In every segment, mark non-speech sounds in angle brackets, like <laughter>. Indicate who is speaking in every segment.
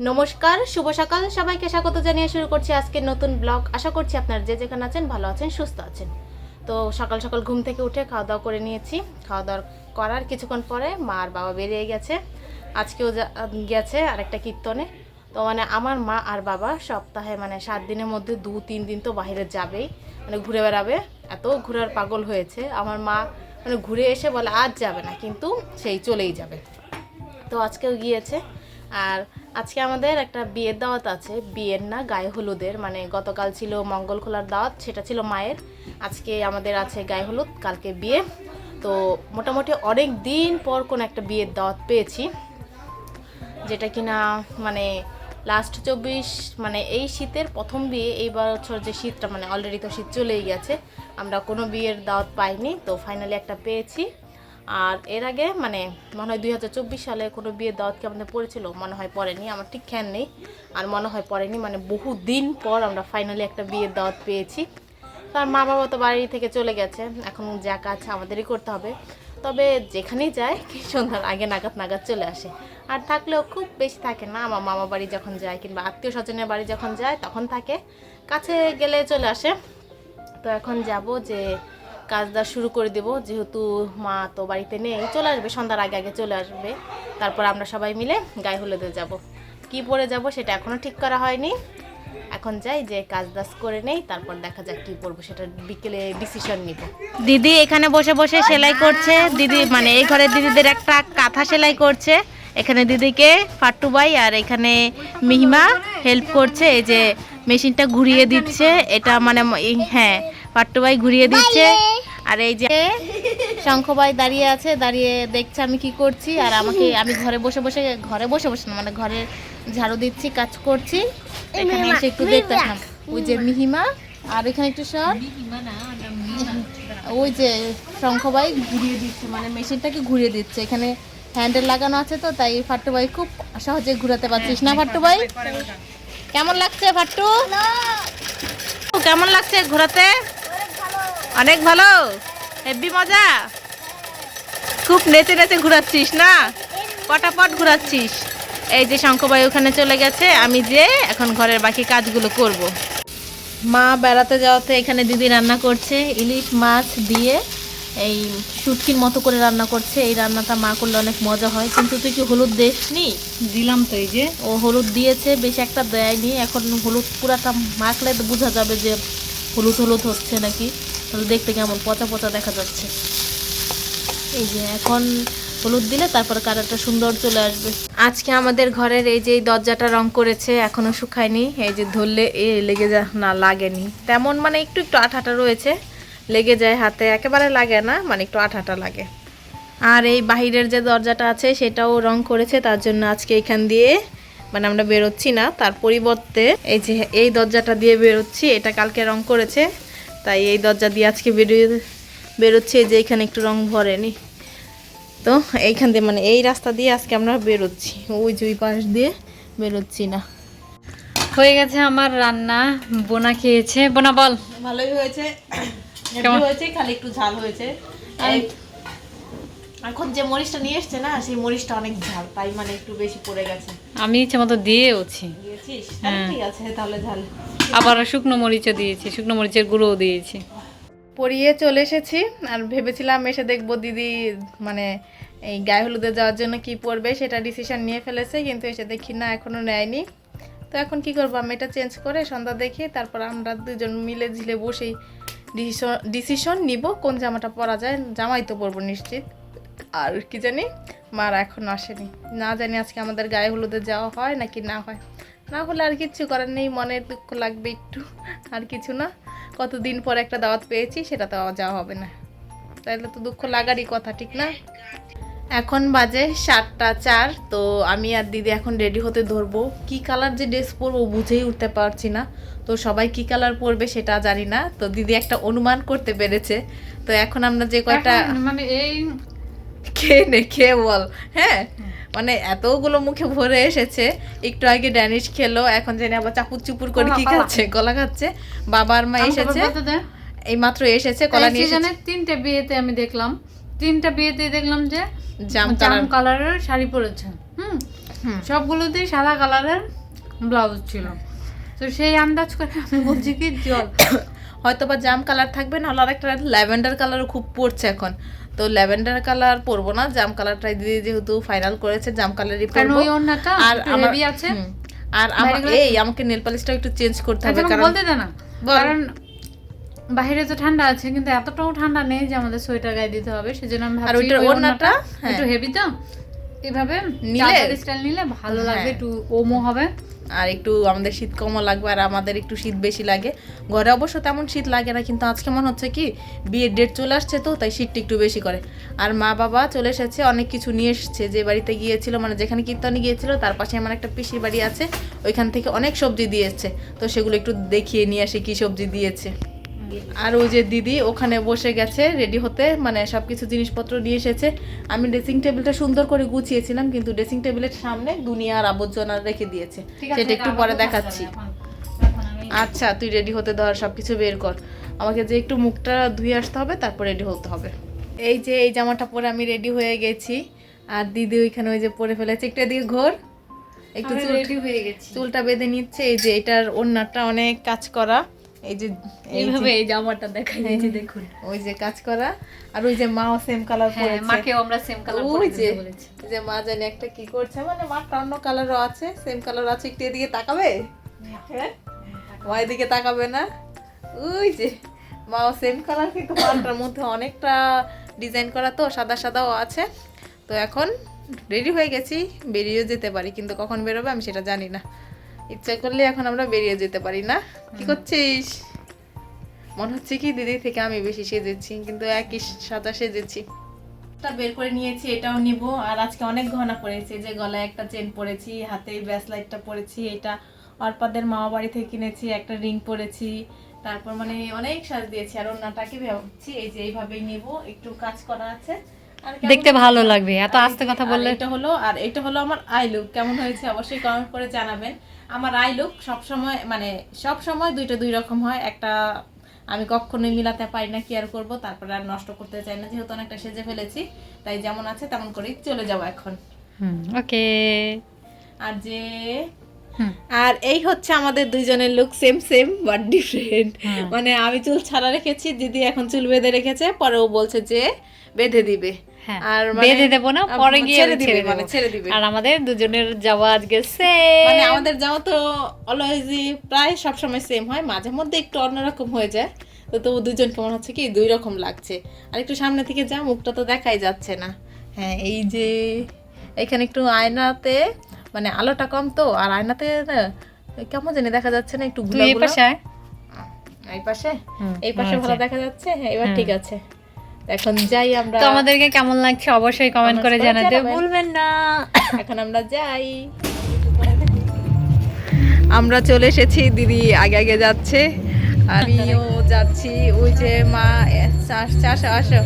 Speaker 1: নমস্কার, শুভ সকাল। সবাইকে স্বাগত জানিয়ে শুরু করছি আজকের নতুন ব্লগ। আশা করছি আপনারা যে যেখানে আছেন ভালো আছেন, সুস্থ আছেন। তো সকাল সকাল ঘুম থেকে উঠে খাওয়া দাওয়া করে নিয়েছি। খাওয়া দাওয়া করার কিছুক্ষণ পরে মা আর বাবা বেরিয়ে গেছে। আজকেও গেছে আরেকটা কীর্তনে। তো মানে আমার মা আর বাবা সপ্তাহে মানে সাত দিনের মধ্যে দু, তিন দিন তো বাইরে যাবেই। মানে ঘুরে বেড়াবে। এত ঘোরার পাগল হয়েছে। আমার মা মানে ঘুরে এসে বলে, আজ যাবে না। কিন্তু সেই চলেই যাবে। তো আজকেও গিয়েছে। আর আজকে আমাদের একটা বিয়ের দাওয়াত আছে, বিয়ের না, গায়ে হলুদের। মানে গতকাল ছিল মঙ্গল খোলার দাওয়াত, সেটা ছিল মায়ের। আজকে আমাদের আছে গায়ে হলুদ, কালকে বিয়ে। তো মোটামুটি অনেক দিন পর কোন একটা বিয়ের দাওয়াত পেয়েছি। যেটা কিনা মানে লাস্ট চব্বিশ মানে এই শীতের প্রথম বিয়ে, এই বছর যে শীতটা মানে অলরেডি তো শীত চলেই গেছে। আমরা কোনো বিয়ের দাওয়াত পাইনি, তো ফাইনালি একটা পেয়েছি। আর এর আগে মানে মনে হয় দুই হাজার চব্বিশ সালে কোনো বিয়ের দাওয়াত কি আমাদের পড়েছিল? মনে হয় পড়েনি, আমার ঠিক খেয়াল নেই। আর মনে হয় পড়েনি মানে বহু দিন পর আমরা ফাইনালি একটা বিয়ের দাওয়াত পেয়েছি। তার মা বাবা তো বাড়ি থেকে চলে গেছে, এখন যা কাজ আমাদেরই করতে হবে। তবে যেখানেই যায়, কি সন্ধ্যার আগে নাগাদ নাগাদ চলে আসে। আর থাকলেও খুব বেশি থাকে না, আমার মামা বাড়ি যখন যায় কিংবা আত্মীয় স্বজনের বাড়ি যখন যায়, তখন থাকে। কাছে গেলে চলে আসে। তো এখন যাব যে কাজটা শুরু করে দেব। যেহেতু মা তো বাড়িতে নেই, চলে আসবে, সন্ধ্যার আগে আগে চলে আসবে। তারপর আমরা সবাই মিলে গায়ে হলুদে যাব। কি পরে যাব সেটা এখনও ঠিক করা হয়নি। এখন যাই যে কাজ দাজ করে নেই, তারপর দেখা যাক কি পরবো, সেটা বিকেলে ডিসিশন নিব। দিদি এখানে বসে বসে সেলাই করছে। দিদি মানে এই ঘরের দিদিদের একটা কাঁথা সেলাই করছে। এখানে দিদিকে ফাট্টুবাই আর এখানে মিহিমা হেল্প করছে। এই যে মেশিনটা ঘুরিয়ে দিচ্ছে। এটা মানে হ্যাঁ পাট্টুবাই ঘুরিয়ে দিচ্ছে। আর এই যে শঙ্খবাই দাঁড়িয়ে আছে দাঁড়িয়ে দেখছে আমি কি করছি। আর আমাকে আমি ঘরে বসে বসে ঘরে বসে বসে না মানে ঘরে ঝাড়ু দিচ্ছি কাজ করছি। এখানে এসে একটু দেখতে ওই যে মিহিমা আর এখানে একটু সর। ওই যে শঙ্খবাই ঘুরিয়ে দিচ্ছে মানে মেশিনটাকে ঘুরিয়ে দিচ্ছে। এখানে হ্যান্ডেল লাগানো আছে তো তাই ফাট্টুবাই খুব সহজে ঘুরাতে পারছিস না ফাট্টুবাই? কেমন লাগছে ফাট্টু? কেমন লাগছে ঘোরাতে? অনেক ভালো। হেভি মজা। খুব নেচে নেচে ঘুরাচ্ছিস না? পটাপট ঘুরাচ্ছিস। এই যে শঙ্করবাই ওখানে চলে গেছে আমি যে এখন ঘরের বাকি কাজগুলো করব। মা বেড়াতে যাওয়াতে এখানে দিদি রান্না করছে ইলিশ মাছ দিয়ে এই শুটকির মতো করে রান্না করছে। এই রান্নাটা মা করলে অনেক মজা হয়। কিন্তু তুই কি হলুদ দেখনি
Speaker 2: দিলাম তো এই যে।
Speaker 1: ও হলুদ দিয়েছে বেশি একটা দেয়নি। এখন হলুদ পুরাটা মাখলে তো বোঝা যাবে যে হলুদ হলুদ হচ্ছে নাকি। দেখতে কেমন? পচা পচা দেখা যাচ্ছে। এই যে এখন হলুদ দিলে তারপর কালারটা সুন্দর চলে আসবে। আজকে আমাদের ঘরের এই যে দরজাটা রং করেছে, এখনও শুকায়নি। এই যে ধরলে এ লেগে যা না, লাগেনি। তেমন মানে একটু একটু আঠাটা রয়েছে, লেগে যায় হাতে। একেবারে লাগে না মানে একটু আঠাটা লাগে। আর এই বাহিরের যে দরজাটা আছে, সেটাও রং করেছে। তার জন্য আজকে এখান দিয়ে মানে আমরা বেরোচ্ছি না। তার পরিবর্তে এই যে এই দরজাটা দিয়ে বেরোচ্ছি। এটা কালকে রং করেছে। তাই এই দরজা দিয়ে আজকে বেরিয়ে বেরোচ্ছি যে এখানে একটু রং ভরেনি। তো এইখান দিয়ে মানে এই রাস্তা দিয়ে আজকে আমরা বেরোচ্ছি ওই যে ওই পাশ দিয়ে বেরোচ্ছি না।
Speaker 2: হয়ে গেছে আমার রান্না বোনা খেয়েছে। বোনা বল।
Speaker 1: ভালোই হয়েছে
Speaker 2: কেমন?
Speaker 1: হয়েছে খালি একটু ঝাল হয়েছে। এখন যে মরিচটা নিয়ে এসছে না সেই মরিচটা অনেক ঝাল তাই মানে একটু বেশি পড়ে গেছে।
Speaker 2: আমি ইচ্ছে মতো দিয়েওছি। হ্যাঁ।
Speaker 1: ঠিক আছে তাহলে ঝাল?
Speaker 2: আবার শুকনো মরিচও দিয়েছি শুকনো মরিচের গুঁড়োও দিয়েছি।
Speaker 1: পরিয়ে চলে এসেছি আর ভেবেছিলাম এসে দেখব দিদি মানে এই গায়ে হলুদে যাওয়ার জন্য কি পরবে সেটা ডিসিশন নিয়ে ফেলেছে কিন্তু এসে দেখি না এখনও নেয়নি। তো এখন কি করব আমি এটা চেঞ্জ করে সন্ধ্যা দেখি তারপর আমরা দুজন মিলে ঝিলে বসেই ডিসিশন ডিসিশন নিব কোন জামাটা পরা যায় জামাই তো পরবো নিশ্চিত। আর কি জানি মারা এখন আসেনি। না জানি আজকে আমাদের গায়ে হলুদে যাওয়া হয় নাকি না হয়। না হলে আর কিচ্ছু করার নেই মনে দুঃখ লাগবে একটু। আর কিছু না কতদিন পর একটা দাওয়াত পেয়েছি সেটা তো যাওয়া হবে না। তাহলে তো দুঃখ লাগারই কথা ঠিক না? এখন বাজে সাতটা চার তো আমি আর দিদি এখন রেডি হতে ধরবো। কি কালার যে ড্রেস পরবো বুঝেই উঠতে পারছি না। তো সবাই কি কালার পরবে সেটা জানি না তো দিদি একটা অনুমান করতে পেরেছে। তো এখন আমরা যে কয়টা
Speaker 2: মানে এই
Speaker 1: খেয়ে নে খেয়ে বল হ্যাঁ। মানে এতগুলো মুখে ভরে এসেছে। একটু আগে ড্যানিশ খেলো এখন জানি আবার চাপুর চুপুর করে কি। খাচ্ছে কলা খাচ্ছে। বাবার মা এসেছে। এই মাত্র এসেছে কলা নিয়ে এসেছে।
Speaker 2: তিনটে বিয়েতে আমি দেখলাম। তিনটা বিয়েতে দেখলাম যে
Speaker 1: জাম
Speaker 2: জাম
Speaker 1: কালার।
Speaker 2: কালারের শাড়ি পরেছে। হুম। সবগুলোতেই সাদা কালারের ব্লাউজ ছিল। তো সেই আন্দাজ করে আমি বলছি কি জল। <coughs>
Speaker 1: হয়তো বা জাম কালার থাকবে না হলে একটা ল্যাভেন্ডার কালারও খুব পড়ছে এখন। তো ল্যাভেন্ডার কালার পরবো না জাম কালারটাই দিদি যেহেতু ফাইনাল করেছে জাম কালারই পরবো। আর আমার
Speaker 2: আছে।
Speaker 1: আর আমার এই আমাকে নেল পালিশটা একটু চেঞ্জ করতে
Speaker 2: আচ্ছা
Speaker 1: হবে কারণ
Speaker 2: বলতে দে না কারণ বাইরে তো ঠান্ডা আছে কিন্তু এতটাও ঠান্ডা নেই যে আমাদের সোয়েটার গায়ে দিতে হবে সেজন্য আমি
Speaker 1: আর
Speaker 2: ভাবছি
Speaker 1: ওইটার
Speaker 2: ওই
Speaker 1: ওড়নাটা, হ্যাঁ।
Speaker 2: একটু হেভি তো। এভাবে
Speaker 1: নিলে?
Speaker 2: স্টাইল নিলে ভালো লাগবে
Speaker 1: হ্যাঁ।
Speaker 2: একটু ওমো হবে।
Speaker 1: আর একটু আমাদের শীত কমও লাগবে আর আমাদের একটু শীত বেশি লাগে। ঘরে অবশ্য তেমন শীত লাগে না, কিন্তু আজকে মনে হচ্ছে কি, বিয়ের ডেট চলে আসছে তো, তাই শীতটা একটু বেশি করে। আর মা বাবা চলে এসেছে, অনেক কিছু নিয়ে এসেছে, যে বাড়িতে গিয়েছিল মানে যেখানে কীর্তনে গিয়েছিল, তার পাশে আমার একটা পিসির বাড়ি আছে, ওইখান থেকে অনেক সবজি দিয়েছে। তো সেগুলো একটু দেখিয়ে নিয়ে আসি কী সবজি দিয়েছে। আর ওই যে দিদি ওখানে বসে গেছে রেডি হতে মানে সব কিছু জিনিসপত্র নিয়ে এসেছে। আমি ড্রেসিং টেবিলটা সুন্দর করে গুছিয়েছিলাম কিন্তু ড্রেসিং টেবিলের সামনে দুনিয়ার আবর্জনা রেখে দিয়েছে। সেটা একটু পরে দেখাচ্ছি। আচ্ছা তুই রেডি হতে ধর সব কিছু বের কর। আমাকে যে একটু মুখটা ধুয়ে আসতে হবে তারপর রেডি হতে হবে। এই যে এই জামাটা পরে আমি রেডি হয়ে গেছি। আর দিদি ওইখানে ওই যে পরে ফেলেছে। একটু এদিকে ঘোর। একটু চুল
Speaker 2: হয়ে গেছি।
Speaker 1: চুলটা বেঁধে নিচ্ছে। এই যে এটার ওড়নাটা অনেক কাজ করা। এই যে
Speaker 2: এইভাবে এই জামাটা দেখাই দিয়েছি দেখুন।
Speaker 1: ওই যে কাজ করা আর ওই যে মাও সেম কালার
Speaker 2: হ্যাঁ
Speaker 1: পরেছে।
Speaker 2: মাকেও আমরা সেম কালার
Speaker 1: যে
Speaker 2: বলেছি।
Speaker 1: যে মা জানি একটা কি করছে মানে মাটা অন্য কালারও আছে সেম কালার আছে একটু এদিকে তাকাবে? হ্যাঁ? মা এদিকে তাকাবে না? ওই যে মাও সেম কালার কিন্তু মাটার মধ্যে অনেকটা ডিজাইন করা তো সাদা সাদাও আছে। তো এখন রেডি হয়ে গেছি বেরিয়েও যেতে পারি কিন্তু কখন বেরোবে আমি সেটা জানি না। ইচ্ছা করলে এখন আমরা বেরিয়ে যেতে পারি না? কি করছিস? মনে হচ্ছে কি দিদি থেকে আমি বেশি সেজেছি কিন্তু একই সাদা সেজেছি। বের করে নিয়েছি এটাও নিব। আর আজকে অনেক ঘনা পরেছি যে গলায় একটা চেন পরেছি হাতে ব্যাসলাইটটা পরেছি এটা অর্পাদের মামা বাড়ি থেকে কিনেছি একটা রিং পরেছি তারপর মানে অনেক সাজ দিয়েছি। আর ওনাটাকে ভাবছি এই যে এইভাবেই নিব একটু কাজ করা আছে।
Speaker 2: দেখতে ভালো লাগবে এত আস্তে কথা বললে
Speaker 1: এটা হলো আর এটা হলো আমার আই লুক কেমন হয়েছে অবশ্যই কমেন্ট করে জানাবেন। আমার আই লুক সব সময় মানে সব সময় দুইটা দুই রকম হয়। একটা আমি কখনোই মিলাতে পারি না কি আর করব তারপরে আর নষ্ট করতে চাই না। যেহেতু অনেকটা সেজে ফেলেছি তাই যেমন আছে তেমন করেই চলে যাব এখন।
Speaker 2: ওকে।
Speaker 1: আর যে আর এই হচ্ছে আমাদের দুইজনের look same same but different মানে আমি চুল ছাড়া রেখেছি দিদি এখন চুল বেঁধে রেখেছে পরে ও বলছে যে বেঁধে দিবে।
Speaker 2: হ্যাঁ
Speaker 1: আর মানে-
Speaker 2: বেঁধে দেবো না পরে গিয়ে
Speaker 1: ছেড়ে দিবে মানে ছেড়ে দিবে।
Speaker 2: আর আমাদের দুজনের যাওয়া আজকে
Speaker 1: মানে আমাদের যাওয়া তো অলওয়েজই প্রায় সব সময় সেম হয় মাঝে মধ্যে একটু অন্যরকম হয়ে যায়। তো তবু দুজন কেমন হচ্ছে কি দুই রকম লাগছে। আর একটু সামনে থেকে যা মুখটা তো দেখাই যাচ্ছে না। হ্যাঁ এই যে এখানে একটু আয়নাতে মানে আলোটা কম তো আর আয়নাতে কেমন জানি দেখা যাচ্ছে না একটু
Speaker 2: এই পাশে
Speaker 1: এই পাশে? এই পাশে ভালো দেখা যাচ্ছে? হ্যাঁ এবার ঠিক আছে। এখন যাই আমরা।
Speaker 2: তো আমাদেরকে কেমন লাগছে অবশ্যই কমেন্ট করে জানাতে। ভুলবেন না।
Speaker 1: এখন আমরা যাই। আমরা চলে এসেছি দিদি আগে আগে যাচ্ছে আমিও যাচ্ছি। ওই যে মা আসো আসো।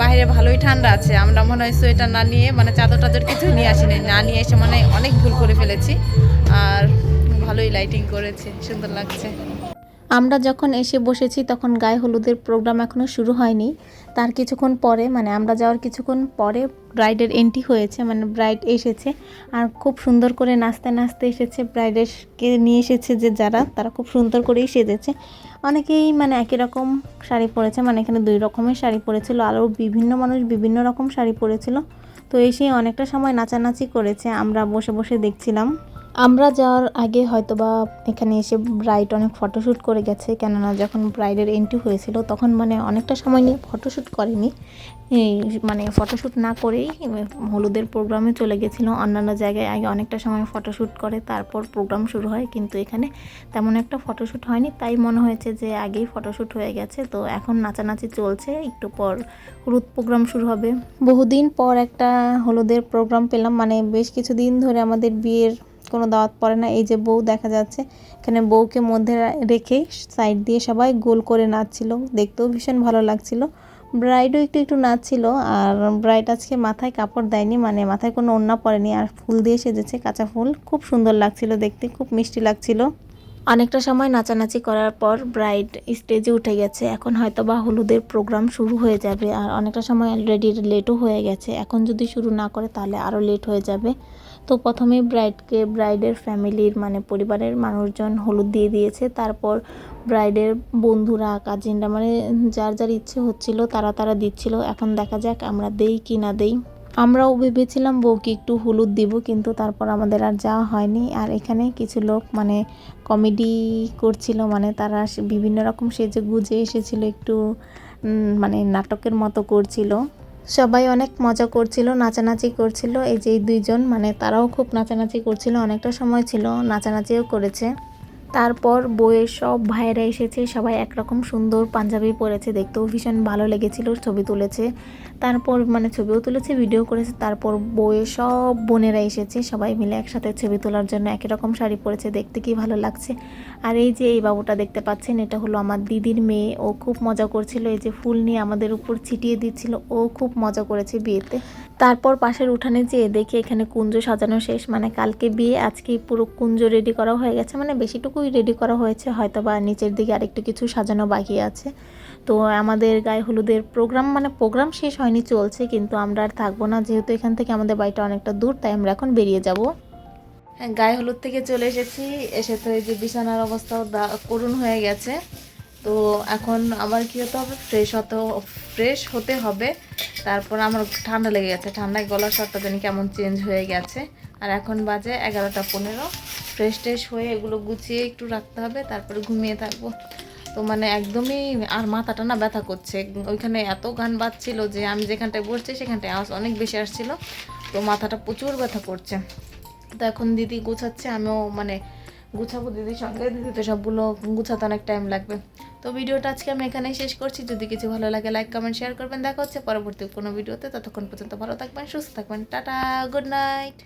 Speaker 1: বাইরে ভালোই ঠান্ডা আছে আমরা মনে হয় সোয়েটার না নিয়ে মানে চাদর টাদর কিছু নিয়ে আসিনি। না নিয়ে এসে মানে অনেক ভুল করে ফেলেছি আর ভালোই লাইটিং করেছে সুন্দর লাগছে।
Speaker 3: আমরা যখন এসে বসেছি, তখন গায়ে হলুদের প্রোগ্রাম এখনও শুরু হয়নি। তার কিছুক্ষণ পরে মানে আমরা যাওয়ার কিছুক্ষণ পরে ব্রাইডের এন্ট্রি হয়েছে মানে ব্রাইড এসেছে। আর খুব সুন্দর করে নাচতে নাচতে এসেছে ব্রাইডেরকে নিয়ে এসেছে যে যারা, তারা খুব সুন্দর করেই সেজেছে। অনেকেই মানে একই রকম শাড়ি পরেছে মানে এখানে দুই রকমের শাড়ি পরেছিল, আরও বিভিন্ন মানুষ বিভিন্ন রকম শাড়ি পরেছিল। তো এসে অনেকটা সময় নাচানাচি করেছে, আমরা বসে বসে দেখছিলাম। আমরা যাওয়ার আগে হয়তো বা এখানে এসে ব্রাইড অনেক ফটোশ্যুট করে গেছে, কেননা যখন ব্রাইডের এন্ট্রি হয়েছিল তখন মানে অনেকটা সময় নিয়ে ফটোশ্যুট করেনি। এই মানে ফটোশ্যুট না করেই হলুদের প্রোগ্রামে চলে গেছিল। অন্যান্য জায়গায় আগে অনেকটা সময় ফটোশ্যুট করে, তারপর প্রোগ্রাম শুরু হয়। কিন্তু এখানে তেমন একটা ফটোশ্যুট হয়নি। তাই মনে হয়েছে যে আগেই ফটোশ্যুট হয়ে গেছে। তো এখন নাচানাচি চলছে। একটু পর হলুদ প্রোগ্রাম শুরু হবে। বহুদিন পর একটা হলুদের প্রোগ্রাম পেলাম। মানে বেশ কিছুদিন ধরে আমাদের বিয়ের কোনো দাওয়াত পড়ে না। এই যে বউ দেখা যাচ্ছে, এখানে বউকে মধ্যে রেখে সাইড দিয়ে সবাই গোল করে নাচছিল। দেখতেও ভীষণ ভালো লাগছিল। ব্রাইডও একটু একটু নাচছিল আর ব্রাইড আজকে মাথায় কাপড় দেয়নি মানে মাথায় কোনো ওড়না পরেনি আর ফুল দিয়ে সেজেছে কাঁচা ফুল। খুব সুন্দর লাগছিল দেখতে, খুব মিষ্টি লাগছিল। অনেকটা সময় নাচানাচি করার পর ব্রাইড স্টেজে উঠে গেছে। এখন হয়তো বা হলুদের প্রোগ্রাম শুরু হয়ে যাবে আর অনেকটা সময় অলরেডি লেটও হয়ে গেছে। এখন যদি শুরু না করে তাহলে আরও লেট হয়ে যাবে।
Speaker 1: তো প্রথমে ব্রাইডকে ব্রাইডের ফ্যামিলির মানে পরিবারের মানুষজন হলুদ দিয়ে দিয়েছে। তারপর ব্রাইডের বন্ধুরা কাজিনরা মানে যার যার ইচ্ছে হচ্ছিল তারা তারা দিচ্ছিল। এখন দেখা যাক আমরা দেই কি না দেই। আমরাও ভেবেছিলাম বউকে একটু হলুদ দিব, কিন্তু তারপর আমাদের আর যাওয়া হয়নি। আর এখানে কিছু লোক মানে কমেডি করছিল মানে তারা বিভিন্ন রকম সেজে গুজে এসেছিল, একটু মানে নাটকের মতো করছিল। সবাই অনেক মজা করছিল, নাচানাচি করছিল। এই যে দুইজন মানে তারাও খুব নাচানাচি করছিল। অনেকটা সময় ছিল নাচানাচিও করেছে। তারপর বইয়ের সব ভাইয়েরা এসেছে, সবাই একরকম সুন্দর পাঞ্জাবি পরেছে, দেখতেও ভীষণ ভালো লেগেছিল, ছবি তুলেছে। তারপর মানে ছবিও তুলেছে ভিডিও করেছে, তারপর বইয়ের সব বোনেরা এসেছে, সবাই মিলে একসাথে ছবি তোলার জন্য একই রকম শাড়ি পরেছে, দেখতে কি ভালো লাগছে। আর এই যে এই বাবুটা দেখতে পাচ্ছেন, এটা হলো আমার দিদির মেয়ে, ও খুব মজা করছিল, এই যে ফুল নিয়ে আমাদের উপর ছিটিয়ে দিচ্ছিল, ও খুব মজা করেছে বিয়েতে। তারপর পাশের উঠানে যেয়ে দেখি এখানে কুঞ্জ সাজানো শেষ। মানে কালকে বিয়ে আজকে পুরো কুঞ্জ রেডি করা হয়ে গেছে। মানে বেশিটুকুই রেডি করা হয়েছে হয়তো বা নিচের দিকে আরেকটু কিছু সাজানো বাকি আছে। তো আমাদের গায়ে হলুদের প্রোগ্রাম মানে প্রোগ্রাম শেষ হয়নি, চলছে, কিন্তু আমরা আর থাকব না। যেহেতু এখান থেকে আমাদের বাড়িটা অনেকটা দূর, তাই আমরা এখন বেরিয়ে যাব।
Speaker 4: হ্যাঁ গায়ে হলুদ থেকে চলে এসেছি। এসে তো এই যে বিছানার অবস্থাও করুণ হয়ে গেছে। তো এখন আবার কি হতে হবে? ফ্রেশ হতে ফ্রেশ হতে হবে। তারপর আমার ঠান্ডা লেগে গেছে। ঠান্ডায় গলার স্বরটা জানি কেমন চেঞ্জ হয়ে গেছে। আর এখন বাজে এগারোটা পনেরো। ফ্রেশ ট্রেশ হয়ে এগুলো গুছিয়ে একটু রাখতে হবে। তারপরে ঘুমিয়ে থাকব। তো মানে একদমই আর মাথাটা না ব্যথা করছে। ওইখানে এত গান বাজছিল যে আমি যেখানটায় বসছি সেখানটায় আওয়াজ অনেক বেশি আসছিল। তো মাথাটা প্রচুর ব্যথা করছে। তো এখন দিদি গুছাচ্ছে, আমিও মানে গুছাবো দিদি সঙ্গে। দিদি তো সবগুলো গুছাতে অনেক টাইম লাগবে। তো ভিডিওটা আজকে আমি এখানেই শেষ করছি। যদি কিছু ভালো লাগে লাইক কমেন্ট শেয়ার করবেন। দেখা হচ্ছে পরবর্তী কোনো ভিডিওতে। ততক্ষণ পর্যন্ত ভালো থাকবেন, সুস্থ থাকবেন। Tata good night